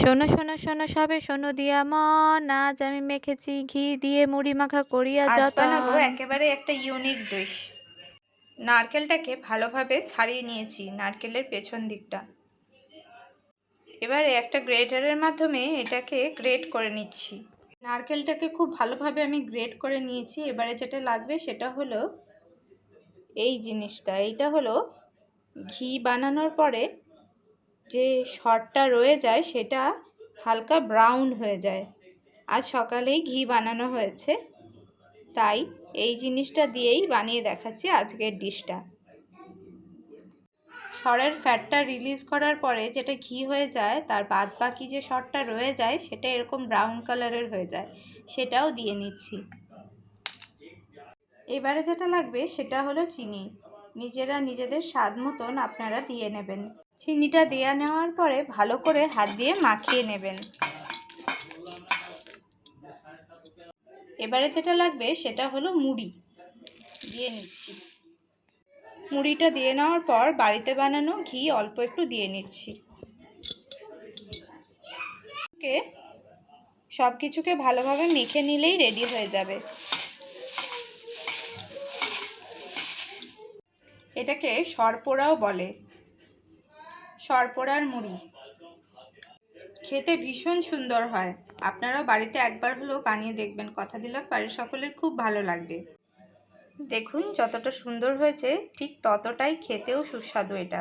শোনো শোনো শোনো সবে শোনো দিয়া মন। আজ আমি মেখেছি ঘি দিয়ে মুড়ি মাখা করিয়া বানাবো একেবারে একটা ইউনিক ডিশ নারকেলটাকে ভালোভাবে ছাড়িয়ে নিয়েছি নারকেলের পেছন দিকটা। এবারে একটা গ্রেটারের মাধ্যমে এটাকে গ্রেট করে নিচ্ছি। নারকেলটাকে খুব ভালোভাবে আমি গ্রেট করে নিয়েছি। এবারে যেটা লাগবে সেটা হলো এই জিনিসটা। এইটা হলো ঘি বানানোর পরে যে সরটা রয়ে যায় সেটা হালকা ব্রাউন হয়ে যায়। আজ সকালেই ঘি বানানো হয়েছে। তাই এই জিনিসটা দিয়েই বানিয়ে দেখাচ্ছি আজকের ডিশটা। সরের ফ্যাটটা রিলিজ করার পরে যেটা ঘি হয়ে যায়, তার বাদ বাকি যে সরটা রয়ে যায়, সেটা এরকম ব্রাউন কালারের হয়ে যায়। সেটাও দিয়ে নিচ্ছি। এবারে যেটা লাগবে সেটা হলো চিনি। নিজেরা নিজেদের স্বাদ মতন আপনারা দিয়ে নেবেন। চিনিটা দেওয়া নেওয়ার পরে ভালো করে হাত দিয়ে মাখিয়ে নেবেন। এবারে যেটা লাগবে সেটা হলো মুড়ি। দিয়ে নিচ্ছি। মুড়িটা দিয়ে নেওয়ার পর বাড়িতে বানানো ঘি অল্প একটু দিয়ে নিচ্ছি। সব কিছুকে ভালোভাবে মেখে নিলেই রেডি হয়ে যাবে। এটাকে সরপোড়াও বলে। সরপোড়ার মুড়ি। খেতে ভীষণ সুন্দর হয়। আপনারাও বাড়িতে একবার হলেও বানিয়ে দেখবেন। কথা দিলাম, বাড়ির সকলের খুব ভালো লাগবে। দেখুন, যতটা সুন্দর হয়েছে, ঠিক ততটাই খেতেও সুস্বাদু এটা।